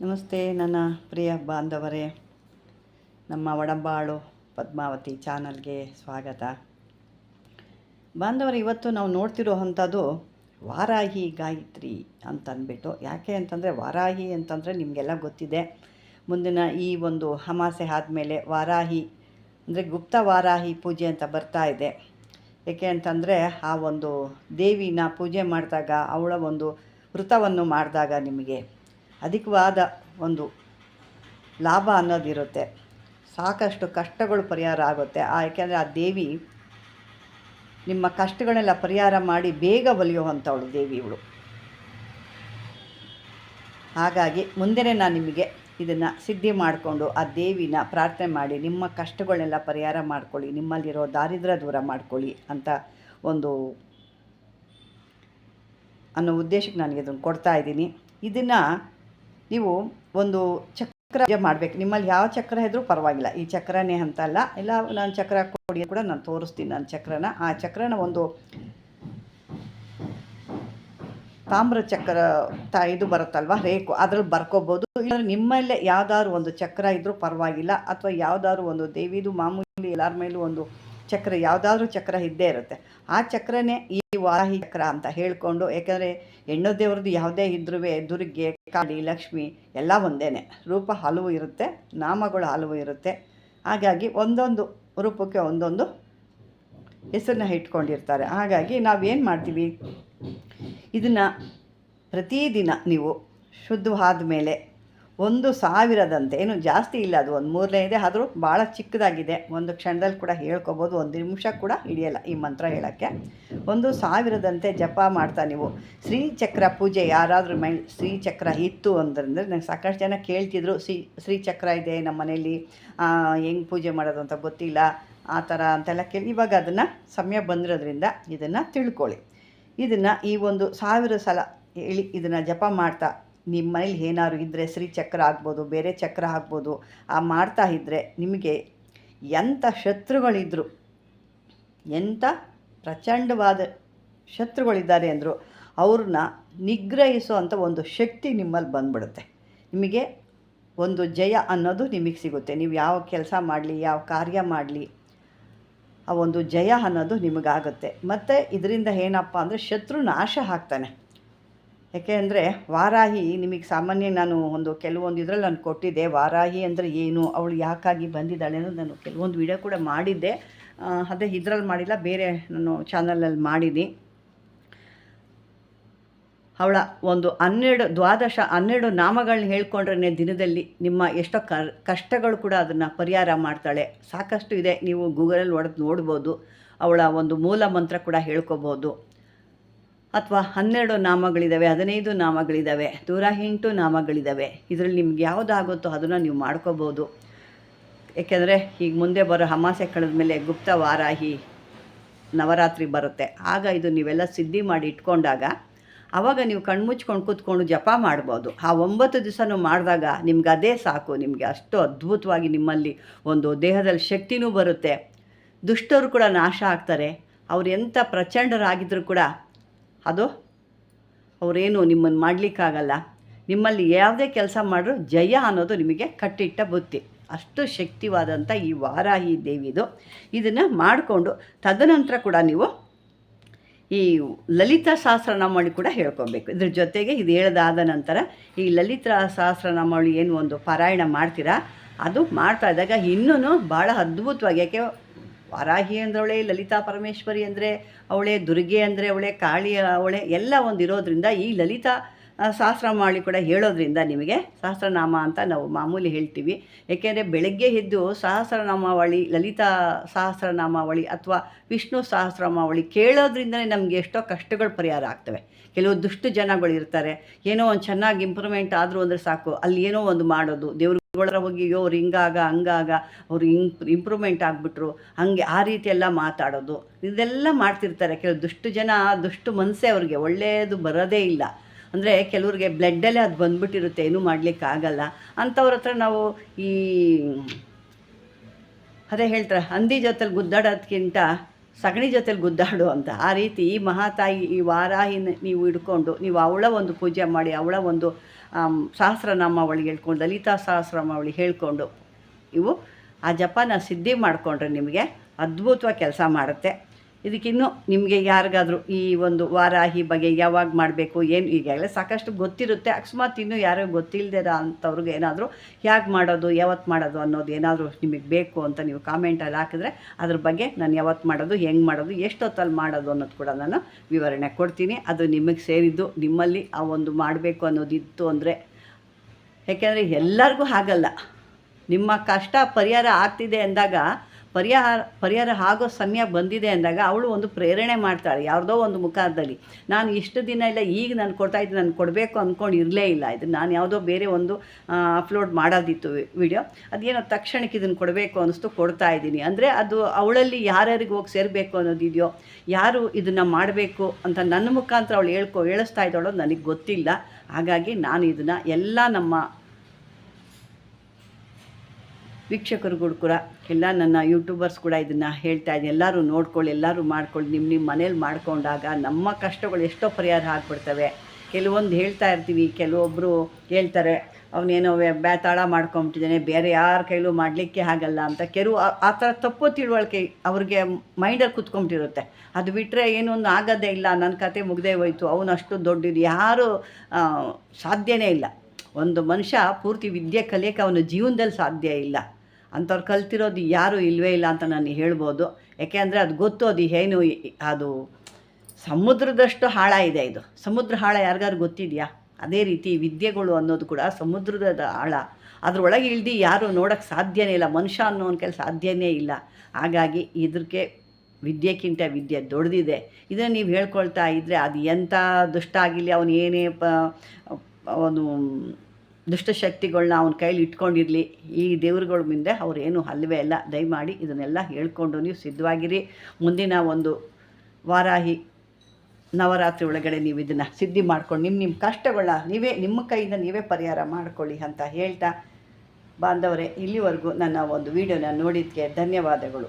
ನಮಸ್ತೆ ನನ್ನ ಪ್ರಿಯ ಬಾಂಧವರೇ. ನಮ್ಮ ಒಡಂಬಾಳು ಪದ್ಮಾವತಿ ಚಾನಲ್ಗೆ ಸ್ವಾಗತ. ಬಾಂಧವರು, ಇವತ್ತು ನಾವು ನೋಡ್ತಿರೋ ಅಂಥದ್ದು ವಾರಾಹಿ ಗಾಯತ್ರಿ ಅಂತ ಅಂದ್ಬಿಟ್ಟು ಯಾಕೆ ಅಂತಂದರೆ, ವಾರಾಹಿ ಅಂತಂದರೆ ನಿಮಗೆಲ್ಲ ಗೊತ್ತಿದೆ. ಮುಂದಿನ ಈ ಒಂದು ಹಮಾಸೆ ಆದಮೇಲೆ ವಾರಾಹಿ, ಅಂದರೆ ಗುಪ್ತ ವಾರಾಹಿ ಪೂಜೆ ಅಂತ ಬರ್ತಾ ಇದೆ. ಏಕೆ ಅಂತಂದರೆ, ಆ ಒಂದು ದೇವಿನ ಪೂಜೆ ಮಾಡಿದಾಗ, ಅವಳ ಒಂದು ವೃತವನ್ನು ಮಾಡಿದಾಗ ನಿಮಗೆ ಅಧಿಕವಾದ ಒಂದು ಲಾಭ ಅನ್ನೋದಿರುತ್ತೆ. ಸಾಕಷ್ಟು ಕಷ್ಟಗಳು ಪರಿಹಾರ ಆಗುತ್ತೆ. ಆ, ಯಾಕೆಂದರೆ ಆ ದೇವಿ ನಿಮ್ಮ ಕಷ್ಟಗಳನ್ನೆಲ್ಲ ಪರಿಹಾರ ಮಾಡಿ ಬೇಗ ಒಲಿಯುವಂಥವಳು ದೇವಿ ಇವಳು. ಹಾಗಾಗಿ ಮುಂದೆನೇ ನಾನು ನಿಮಗೆ ಇದನ್ನು ಸಿದ್ಧಿ ಮಾಡಿಕೊಂಡು ಆ ದೇವಿನ ಪ್ರಾರ್ಥನೆ ಮಾಡಿ, ನಿಮ್ಮ ಕಷ್ಟಗಳನ್ನೆಲ್ಲ ಪರಿಹಾರ ಮಾಡ್ಕೊಳ್ಳಿ, ನಿಮ್ಮಲ್ಲಿರೋ ದಾರಿದ್ರ ದೂರ ಮಾಡ್ಕೊಳ್ಳಿ ಅಂತ ಒಂದು ಅನ್ನೋ ಉದ್ದೇಶಕ್ಕೆ ನನಗೆ ಇದನ್ನು ಕೊಡ್ತಾ ಇದ್ದೀನಿ. ಇದನ್ನು ನೀವು ಒಂದು ಚಕ್ರ ಮಾಡಬೇಕು. ನಿಮ್ಮಲ್ಲಿ ಯಾವ ಚಕ್ರ ಇದ್ರೂ ಪರವಾಗಿಲ್ಲ. ಈ ಚಕ್ರನೇ ಅಂತಲ್ಲ ಇಲ್ಲ, ನಾನು ಚಕ್ರ ಕೊಡಿ ಕೂಡ ನಾನು ತೋರಿಸ್ತೀನಿ ನನ್ನ ಚಕ್ರನ. ಆ ಚಕ್ರನ ಒಂದು ತಾಮ್ರ ಚಕ್ರ ತ ಇದು ಬರುತ್ತಲ್ವ? ರೇಖು ಅದ್ರಲ್ಲಿ ಬರ್ಕೋಬೋದು. ಇಲ್ಲ ನಿಮ್ಮಲ್ಲೇ ಯಾವ್ದಾದ್ರು ಒಂದು ಚಕ್ರ ಇದ್ರೂ ಪರವಾಗಿಲ್ಲ. ಅಥವಾ ಯಾವ್ದಾದ್ರು ಒಂದು ದೇವಿದು ಮಾಮೂಲಿ ಎಲ್ಲರ ಮೇಲೂ ಒಂದು ಚಕ್ರ, ಯಾವುದಾದ್ರೂ ಚಕ್ರ ಇದ್ದೇ ಇರುತ್ತೆ. ಆ ಚಕ್ರನೇ ವಾರಾಹಿ ಚಕ್ರ ಅಂತ ಹೇಳ್ಕೊಂಡು ಯಾಕಂದರೆ ಹೆಣ್ಣು ದೇವ್ರದ್ದು ಯಾವುದೇ ಇದ್ರೂ ದುರ್ಗೆ ಕಾಳಿ, ಲಕ್ಷ್ಮಿ ಎಲ್ಲ ಒಂದೇ ರೂಪ ಹಲವು ಇರುತ್ತೆ, ನಾಮಗಳು ಹಲವು ಇರುತ್ತೆ. ಹಾಗಾಗಿ ಒಂದೊಂದು ರೂಪಕ್ಕೆ ಒಂದೊಂದು ಹೆಸರನ್ನ ಇಟ್ಕೊಂಡಿರ್ತಾರೆ. ಹಾಗಾಗಿ ನಾವೇನು ಮಾಡ್ತೀವಿ? ಇದನ್ನು ಪ್ರತಿದಿನ ನೀವು ಶುದ್ಧವಾದ ಮೇಲೆ ಒಂದು ಸಾವಿರದಂತೆ. ಏನು ಜಾಸ್ತಿ ಇಲ್ಲ ಅದು. ಒಂದು ಮೂರನೇ ಇದೆ. ಆದರೂ ಭಾಳ ಚಿಕ್ಕದಾಗಿದೆ. ಒಂದು ಕ್ಷಣದಲ್ಲಿ ಕೂಡ ಹೇಳ್ಕೊಬೋದು. ಒಂದು ನಿಮಿಷ ಕೂಡ ಹಿಡಿಯಲ್ಲ ಈ ಮಂತ್ರ ಹೇಳೋಕ್ಕೆ. ಒಂದು ಸಾವಿರದಂತೆ ಜಪ ಮಾಡ್ತಾ ನೀವು. ಶ್ರೀಚಕ್ರ ಪೂಜೆ ಯಾರಾದರೂ ಮೈ ಶ್ರೀಚಕ್ರ ಇತ್ತು ಅಂತಂದರೆ ನಂಗೆ ಸಾಕಷ್ಟು ಜನ ಕೇಳ್ತಿದ್ರು. ಶ್ರೀ, ಶ್ರೀಚಕ್ರ ಇದೆ ನಮ್ಮ ಮನೇಲಿ ಹೆಂಗೆ ಪೂಜೆ ಮಾಡೋದು ಅಂತ ಗೊತ್ತಿಲ್ಲ. ಆ ಥರ ಅಂತೆಲ್ಲ ಕೇಳಿ. ಇವಾಗ ಅದನ್ನು ಸಮಯ ಬಂದಿರೋದ್ರಿಂದ ಇದನ್ನು ತಿಳ್ಕೊಳ್ಳಿ. ಇದನ್ನು ಈ ಒಂದು ಸಾವಿರ ಸಲ ಹೇಳಿ ಇದನ್ನು ಜಪ ಮಾಡ್ತಾ ನಿಮ್ಮ ಮನೇಲಿ ಏನಾದ್ರು ಇದ್ದರೆ ಶ್ರೀಚಕ್ರ ಆಗ್ಬೋದು, ಬೇರೆ ಚಕ್ರ ಆಗ್ಬೋದು, ಆ ಮಾಡ್ತಾ ಇದ್ದರೆ ನಿಮಗೆ ಎಂಥ ಶತ್ರುಗಳಿದ್ದರು ಎಂಥ ಪ್ರಚಂಡವಾದ ಶತ್ರುಗಳಿದ್ದಾರೆ ಅಂದರು ಅವ್ರನ್ನ ನಿಗ್ರಹಿಸುವಂಥ ಒಂದು ಶಕ್ತಿ ನಿಮ್ಮಲ್ಲಿ ಬಂದ್ಬಿಡುತ್ತೆ. ನಿಮಗೆ ಒಂದು ಜಯ ಅನ್ನೋದು ನಿಮಗೆ ಸಿಗುತ್ತೆ. ನೀವು ಯಾವ ಕೆಲಸ ಮಾಡಲಿ, ಯಾವ ಕಾರ್ಯ ಮಾಡಲಿ, ಆ ಒಂದು ಜಯ ಅನ್ನೋದು ನಿಮಗಾಗುತ್ತೆ. ಮತ್ತು ಇದರಿಂದ ಏನಪ್ಪ ಅಂದರೆ ಶತ್ರು ನಾಶ ಆಗ್ತಾನೆ. ಯಾಕೆ ಅಂದರೆ ವಾರಾಹಿ ನಿಮಗೆ ಸಾಮಾನ್ಯ ನಾನು ಒಂದು ಕೆಲವೊಂದು ಇದರಲ್ಲಿ ನಾನು ಕೊಟ್ಟಿದ್ದೆ. ವಾರಾಹಿ ಅಂದರೆ ಏನು, ಅವಳು ಯಾಕಾಗಿ ಬಂದಿದ್ದಾಳೆ ಅನ್ನೋದು ನಾನು ಕೆಲವೊಂದು ವಿಡಿಯೋ ಕೂಡ ಮಾಡಿದ್ದೆ. ಅದೇ ಇದರಲ್ಲಿ ಮಾಡಿಲ್ಲ, ಬೇರೆ ನಾನು ಚಾನಲಲ್ಲಿ ಮಾಡಿದ್ದೀನಿ ಅವಳ ಒಂದು ಹನ್ನೆರಡು, ದ್ವಾದಶ ಹನ್ನೆರಡು ನಾಮಗಳನ್ನ ಹೇಳ್ಕೊಂಡ್ರೆ ದಿನದಲ್ಲಿ ನಿಮ್ಮ ಎಷ್ಟೋ ಕಷ್ಟಗಳು ಕೂಡ ಅದನ್ನು ಪರಿಹಾರ ಮಾಡ್ತಾಳೆ. ಸಾಕಷ್ಟು ಇದೆ, ನೀವು ಗೂಗಲಲ್ಲಿ ಒಡೆದು ನೋಡ್ಬೋದು. ಅವಳ ಒಂದು ಮೂಲ ಮಂತ್ರ ಕೂಡ ಹೇಳ್ಕೊಬೋದು. ಅಥವಾ ಹನ್ನೆರಡು ನಾಮಗಳಿದ್ದಾವೆ ಹದಿನೈದು ನಾಮಗಳಿದ್ದಾವೆ ನೂರ ಎಂಟು ನಾಮಗಳಿದ್ದಾವೆ ಇದರಲ್ಲಿ ನಿಮ್ಗೆ ಯಾವುದಾಗುತ್ತೋ ಅದನ್ನು ನೀವು ಮಾಡ್ಕೋಬೋದು. ಏಕೆಂದರೆ ಈಗ ಮುಂದೆ ಬರೋ ಅಮಾಸೆ ಕಳೆದ ಮೇಲೆ ಗುಪ್ತ ವಾರಾಹಿ ನವರಾತ್ರಿ ಬರುತ್ತೆ. ಆಗ ಇದು ನೀವೆಲ್ಲ ಸಿದ್ಧಿ ಮಾಡಿ ಇಟ್ಕೊಂಡಾಗ ಆವಾಗ ನೀವು ಕಣ್ಮುಚ್ಕೊಂಡು ಕೂತ್ಕೊಂಡು ಜಪ ಮಾಡ್ಬೋದು. ಆ ಒಂಬತ್ತು ದಿವಸನೂ ಮಾಡಿದಾಗ ನಿಮ್ಗೆ ಅದೇ ಸಾಕು. ನಿಮಗೆ ಅಷ್ಟು ಅದ್ಭುತವಾಗಿ ನಿಮ್ಮಲ್ಲಿ ಒಂದು ದೇಹದಲ್ಲಿ ಶಕ್ತಿನೂ ಬರುತ್ತೆ. ದುಷ್ಟರು ಕೂಡ ನಾಶ ಆಗ್ತಾರೆ. ಅವ್ರು ಎಂಥ ಪ್ರಚಂಡರಾಗಿದ್ದರೂ ಕೂಡ ಅದು? ಅವರೇನು ನಿಮ್ಮನ್ನು ಮಾಡಲಿಕ್ಕಾಗಲ್ಲ? ನಿಮ್ಮಲ್ಲಿ ಯಾವುದೇ ಕೆಲಸ ಮಾಡಿದ್ರು ಜಯ ಅನ್ನೋದು ನಿಮಗೆ ಕಟ್ಟಿಟ್ಟ ಬುತ್ತಿ ಅಷ್ಟು ಶಕ್ತಿವಾದಂಥ ಈ ವಾರಾಹಿ ದೇವಿದು. ಇದನ್ನು ಮಾಡಿಕೊಂಡು ತದನಂತರ ಕೂಡ ನೀವು ಈ ಲಲಿತಾ ಸಹಸ್ರನಾಮಾವಳಿ ಕೂಡ ಹೇಳ್ಕೊಬೇಕು. ಇದ್ರ ಜೊತೆಗೆ ಇದು ಹೇಳ್ದಾದ ನಂತರ ಈ ಲಲಿತಾ ಸಹಸ್ರನಾಮಾವಳಿ ಏನು ಒಂದು ಪಾರಾಯಣ ಮಾಡ್ತೀರಾ? ಅದು ಮಾಡ್ತಾ ಇದ್ದಾಗ ಇನ್ನೂ ಭಾಳ ಅದ್ಭುತವಾಗಿ, ಯಾಕೆ ವಾರಾಹಿ ಅವಳೆ, ಲಲಿತಾ ಪರಮೇಶ್ವರಿ ಅಂದರೆ ಅವಳೆ, ದುರ್ಗೆ ಅಂದರೆ ಅವಳೆ, ಕಾಳಿ ಅವಳೆ, ಎಲ್ಲ ಒಂದು ಇರೋದ್ರಿಂದ ಈ ಲಲಿತಾ ಸಹಸ್ರ ಸಹಸ್ರನಾಮಾವಳಿ ಕೂಡ ಹೇಳೋದ್ರಿಂದ ನಿಮಗೆ ಸಹಸ್ರನಾಮ ಅಂತ ನಾವು ಮಾಮೂಲಿ ಹೇಳ್ತೀವಿ. ಏಕೆಂದರೆ ಬೆಳಗ್ಗೆ ಎದ್ದು ಸಹಸ್ರನಾಮಾವಳಿ, ಲಲಿತಾ ಸಹಸ್ರನಾಮಾವಳಿ ಅಥವಾ ವಿಷ್ಣು ಸಹಸ್ರನಾಮಾವಳಿ ಕೇಳೋದ್ರಿಂದಲೇ ನಮಗೆ ಎಷ್ಟೋ ಕಷ್ಟಗಳು ಪರಿಹಾರ ಆಗ್ತವೆ. ಕೆಲವು ದುಷ್ಟು ಜನಗಳು ಇರ್ತಾರೆ ಏನೋ ಒಂದು ಚೆನ್ನಾಗಿ ಇಂಪ್ರೂವ್ಮೆಂಟ್ ಆದರೂ ಅಂದರೆ ಸಾಕು. ಅಲ್ಲಿ ಏನೋ ಒಂದು ಮಾಡೋದು ದೇವ್ರುಗಳ ಹೋಗಿ, ಅಯ್ಯೋ, ಅವ್ರು ಹಿಂಗಾಗ, ಹಂಗಾಗ, ಅವ್ರು ಇಂಪ್ ಇಂಪ್ರೂವ್ಮೆಂಟ್ ಆಗಿಬಿಟ್ರು. ಹಾಗೆ ಆ ರೀತಿ ಎಲ್ಲ ಮಾತಾಡೋದು. ಇದೆಲ್ಲ ಮಾಡ್ತಿರ್ತಾರೆ ಕೆಲವು ದುಷ್ಟು ಜನ, ದುಷ್ಟು ಮನಸ್ಸೇ ಅವ್ರಿಗೆ ಒಳ್ಳೆಯದು ಬರೋದೇ ಇಲ್ಲ. ಅಂದರೆ ಕೆಲವ್ರಿಗೆ ಬ್ಲಡ್ಡಲ್ಲೇ ಅದು ಬಂದ್ಬಿಟ್ಟಿರುತ್ತೆ, ಏನೂ ಮಾಡಲಿಕ್ಕಾಗಲ್ಲ. ಅಂಥವ್ರ ಹತ್ರ ನಾವು ಈ, ಅದೇ ಹೇಳ್ತಾರೆ, ಹಂದಿ ಜೊತೆಲಿ ಗುದ್ದಾಡೋದಕ್ಕಿಂತ ಸಗಣಿ ಜೊತೆಲಿ ಗುದ್ದಾಡು ಅಂತ. ಆ ರೀತಿ ಈ ಮಹಾತಾಯಿ, ಈ ವಾರಾಹಿನ ನೀವು ಹಿಡ್ಕೊಂಡು, ನೀವು ಅವಳ ಒಂದು ಪೂಜೆ ಮಾಡಿ, ಅವಳ ಒಂದು ಸಹಸ್ರನಾಮಾವಳಿ ಹೇಳ್ಕೊಂಡು ಲಲಿತಾ ಸಹಸ್ರನಾಮಾವಳಿ ಹೇಳ್ಕೊಂಡು ಇವು ಆ ಜಪನ ಸಿದ್ಧಿ ಮಾಡಿಕೊಂಡ್ರೆ ನಿಮಗೆ ಅದ್ಭುತವಾಗಿ ಕೆಲಸ ಮಾಡುತ್ತೆ. ಇದಕ್ಕಿನ್ನೂ ನಿಮಗೆ ಯಾರಿಗಾದರೂ ಈ ಒಂದು ವಾರಾಹಿ ಬಗ್ಗೆ ಯಾವಾಗ ಮಾಡಬೇಕು, ಏನು ಈಗಾಗಲೇ ಸಾಕಷ್ಟು ಗೊತ್ತಿರುತ್ತೆ. ಅಕಸ್ಮಾತ್ ಇನ್ನೂ ಯಾರೋ ಗೊತ್ತಿಲ್ಲದೆ ಅಂಥವ್ರಿಗೆ ಏನಾದರೂ ಹೇಗೆ ಮಾಡೋದು, ಯಾವತ್ತು ಮಾಡೋದು ಅನ್ನೋದು ಏನಾದರೂ ನಿಮಗೆ ಬೇಕು ಅಂತ ನೀವು ಕಾಮೆಂಟಲ್ಲಿ ಹಾಕಿದ್ರೆ ಅದ್ರ ಬಗ್ಗೆ ನಾನು ಯಾವತ್ತು ಮಾಡೋದು, ಹೆಂಗೆ ಮಾಡೋದು, ಎಷ್ಟೊತ್ತಲ್ಲಿ ಮಾಡೋದು ಅನ್ನೋದು ಕೂಡ ನಾನು ವಿವರಣೆ ಕೊಡ್ತೀನಿ. ಅದು ನಿಮಗೆ ಸೇರಿದ್ದು ನಿಮ್ಮಲ್ಲಿ ಆ ಒಂದು ಮಾಡಬೇಕು ಅನ್ನೋದಿತ್ತು ಅಂದರೆ, ಯಾಕೆಂದರೆ ಎಲ್ಲರಿಗೂ ಹಾಗಲ್ಲ. ನಿಮ್ಮ ಕಷ್ಟ ಪರಿಹಾರ ಆಗ್ತಿದೆ ಅಂದಾಗ ಪರಿಹಾರ ಪರಿಹಾರ ಆಗೋ ಸಮಯ ಬಂದಿದೆ ಅಂದಾಗ ಅವಳು ಒಂದು ಪ್ರೇರಣೆ ಮಾಡ್ತಾಳೆ ಯಾವುದೋ ಒಂದು ಮುಖದಲ್ಲಿ ನಾನು ಇಷ್ಟು ದಿನ ಇಲ್ಲ, ಈಗ ನಾನು ಕೊಡ್ತಾ ಇದ್ದೀನಿ ನಾನು ಕೊಡಬೇಕು ಅಂದ್ಕೊಂಡು ಇರಲೇ ಇಲ್ಲ. ಇದು ನಾನು ಯಾವುದೋ ಬೇರೆ ಒಂದು ಅಪ್ಲೋಡ್ ಮಾಡೋದಿತ್ತು ವಿಡಿಯೋ ಅದೇನೋ ತಕ್ಷಣಕ್ಕೆ ಇದನ್ನು ಕೊಡಬೇಕು ಅನ್ನಿಸ್ತು, ಕೊಡ್ತಾ ಇದ್ದೀನಿ. ಅಂದರೆ ಅದು ಅವಳಲ್ಲಿ ಯಾರ್ಯಾರಿಗೆ ಹೋಗಿ ಸೇರಬೇಕು ಅನ್ನೋದಿದೆಯೋ ಯಾರು ಇದನ್ನು ಮಾಡಬೇಕು ಅಂತ ನನ್ನ ಮುಖಾಂತರ ಅವಳು ಹೇಳ್ಕೊ, ಹೇಳಿಸ್ತಾ ಇದ್ದಾಳೋ ನನಗೆ ಗೊತ್ತಿಲ್ಲ. ಹಾಗಾಗಿ ನಾನು ಇದನ್ನು ಎಲ್ಲ ನಮ್ಮ ವೀಕ್ಷಕರುಗಳು ಕೂಡ, ಎಲ್ಲ ನನ್ನ ಯೂಟ್ಯೂಬರ್ಸ್ ಕೂಡ ಇದನ್ನು ಹೇಳ್ತಾ ಇದ್ದೀನಿ. ಎಲ್ಲರೂ ನೋಡ್ಕೊಳ್ಳಿ, ಎಲ್ಲರೂ ಮಾಡ್ಕೊಳ್ಳಿ. ನಿಮ್ಮ ನಿಮ್ಮ ಮನೇಲಿ ಮಾಡ್ಕೊಂಡಾಗ ನಮ್ಮ ಕಷ್ಟಗಳು ಎಷ್ಟೋ ಪರಿಹಾರ ಆಗ್ಬಿಡ್ತವೆ. ಕೆಲವೊಂದು ಹೇಳ್ತಾ ಇರ್ತೀವಿ ಕೆಲವೊಬ್ಬರು ಹೇಳ್ತಾರೆ, ಅವನೇನೋ ಬ್ಯಾತಾಳ ಮಾಡ್ಕೊಂಬಿಟ್ಟಿದ್ದಾನೆ, ಬೇರೆ ಯಾರ ಕೈಲೂ ಮಾಡಲಿಕ್ಕೆ ಆಗಲ್ಲ ಅಂತ ಕೆಲವು ಆ- ಥರ ತಪ್ಪು ತಿಳುವಳಿಕೆ ಅವ್ರಿಗೆ ಮೈಂಡಲ್ಲಿ ಕುತ್ಕೊಂಬಿಟ್ಟಿರುತ್ತೆ. ಅದು ಬಿಟ್ಟರೆ ಏನೂ ಒಂದು ಆಗೋದೇ ಇಲ್ಲ ನನ್ನ ಕತೆ ಮುಗ್ದೇ ಹೋಯ್ತು, ಅವನು ಅಷ್ಟು ದೊಡ್ಡದು ಯಾರೂ ಸಾಧ್ಯನೇ ಇಲ್ಲ. ಒಂದು ಮನುಷ್ಯ ಪೂರ್ತಿ ವಿದ್ಯೆ ಕಲಿಯೋಕ್ಕೆ ಅವನ ಜೀವನದಲ್ಲಿ ಸಾಧ್ಯ ಇಲ್ಲ. ಅಂಥವ್ರು ಕಲ್ತಿರೋದು ಯಾರೂ ಇಲ್ಲವೇ ಇಲ್ಲ ಅಂತ ನಾನು ಹೇಳ್ಬೋದು. ಯಾಕೆ ಅಂದರೆ ಅದು ಗೊತ್ತು, ಅದು ಏನು ಅದು ಸಮುದ್ರದಷ್ಟು ಹಾಳ ಇದೆ ಇದು. ಸಮುದ್ರ ಹಾಳ ಯಾರಿಗಾರು ಗೊತ್ತಿದೆಯಾ? ಅದೇ ರೀತಿ ವಿದ್ಯೆಗಳು ಅನ್ನೋದು ಕೂಡ ಸಮುದ್ರದ ಆಳ ಅದರೊಳಗೆ ಇಳ್ದು ಯಾರು ನೋಡೋಕ್ಕೆ ಸಾಧ್ಯನೇ ಇಲ್ಲ. ಮನುಷ್ಯ ಅನ್ನೋನ್ ಕೆಲಸ ಸಾಧ್ಯನೇ ಇಲ್ಲ. ಹಾಗಾಗಿ ಇದಕ್ಕೆ ವಿದ್ಯೆಕ್ಕಿಂತ ವಿದ್ಯೆ ದೊಡ್ಡದಿದೆ ಇದನ್ನು ನೀವು ಹೇಳ್ಕೊಳ್ತಾ ಇದ್ದರೆ ಅದು ಎಂಥ ದುಷ್ಟ ಆಗಿರಲಿ, ಅವನು ಏನೇ ಪ, ಅವನು ದುಷ್ಟಶಕ್ತಿಗಳನ್ನ ಅವನ ಕೈಲಿ ಇಟ್ಕೊಂಡಿರಲಿ, ಈ ದೇವ್ರುಗಳ ಮುಂದೆ ಅವ್ರು ಏನು ಅಲ್ವೇ ಇಲ್ಲ, ದಯಮಾಡಿ ಇದನ್ನೆಲ್ಲ ಹೇಳ್ಕೊಂಡು ನೀವು ಸಿದ್ಧವಾಗಿರಿ. ಮುಂದಿನ ಒಂದು ವಾರಾಹಿ ನವರಾತ್ರಿ ಒಳಗಡೆ ನೀವು ಇದನ್ನು ಸಿದ್ಧಿ ಮಾಡ್ಕೊಂಡು ನಿಮ್ಮ ನಿಮ್ಮ ಕಷ್ಟಗಳನ್ನ ನೀವೇ, ನಿಮ್ಮ ಕೈಯಿಂದ ನೀವೇ ಪರಿಹಾರ ಮಾಡ್ಕೊಳ್ಳಿ ಅಂತ ಹೇಳ್ತಾ, ಬಾಂಧವರೇ, ಇಲ್ಲಿವರೆಗೂ ನನ್ನ ಒಂದು ವಿಡಿಯೋನ ನೋಡಿದ್ದಕ್ಕೆ ಧನ್ಯವಾದಗಳು.